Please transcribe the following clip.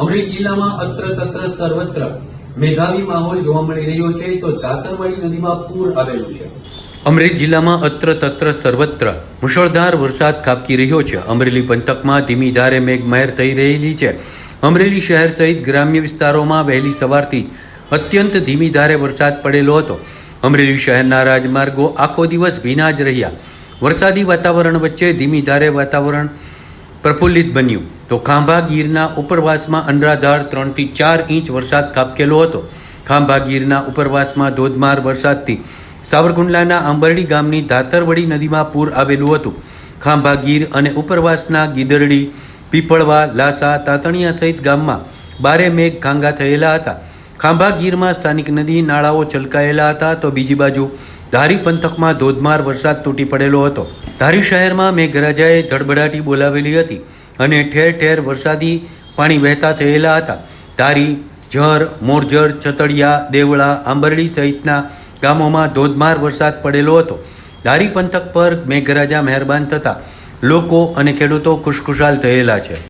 અમરેલી જિલ્લામાં અત્ર તત્ર સર્વત્ર મેઘાવી માહોલ જોવા મળી રહ્યો છે, તો દાતરવાડી નદીમાં પૂર આવેલું છે. અમરેલી જિલ્લામાં અત્ર તત્ર સર્વત્ર મુશળધાર વરસાદ ખાબકી રહ્યો છે. અમરેલી પંથકમાં ધીમી ધારે મેઘમહેર થઈ રહેલી છે. અમરેલી શહેર સહિત ગ્રામ્ય વિસ્તારોમાં વહેલી સવારથી અત્યંત ધીમી ધારે વરસાદ પડેલો હતો. અમરેલી શહેરના રાજમાર્ગો આખો દિવસ ભીના જ રહ્યા. વરસાદી વાતાવરણ વચ્ચે ધીમી ધારે વાતાવરણ પ્રફુલ્લિત બન્યું. તો ખાંભા ગીરના ઉપરવાસમાં અનરાધાર ત્રણથી ચાર ઇંચ વરસાદ ખાબકેલો હતો. ખાંભા ગીરના ઉપરવાસમાં ધોધમાર વરસાદથી સાવરકુંડલાના આંબરડી ગામની ધાતરવડી નદીમાં પૂર આવેલું હતું. ખાંભા ગીર અને ઉપરવાસના ગીદરડી, પીપળવા, લાસા, તાતણિયા સહિત ગામમાં બારે મેઘ ખાંગા થયેલા હતા. ખાંભા ગીરમાં સ્થાનિક નદી નાળાઓ છલકાયેલા હતા તો બીજી બાજુ ધારી પંથકમાં ધોધમાર વરસાદ તૂટી પડેલો હતો. ધારી શહેરમાં મેઘરાજાએ ધડબડાટી બોલાવેલી હતી અને ઠેર ઠેર વરસાદી પાણી વહેતા થયેલા હતા. ધારી, ઝર મોરજર છતડિયા, દેવળા, આંબરડી સહિતના ગામોમાં ધોધમાર વરસાદ પડેલો હતો. ધારી પંથક પર મેઘરાજા મહેરબાન થતાં લોકો અને ખેડૂતો ખુશખુશાલ થયેલા છે.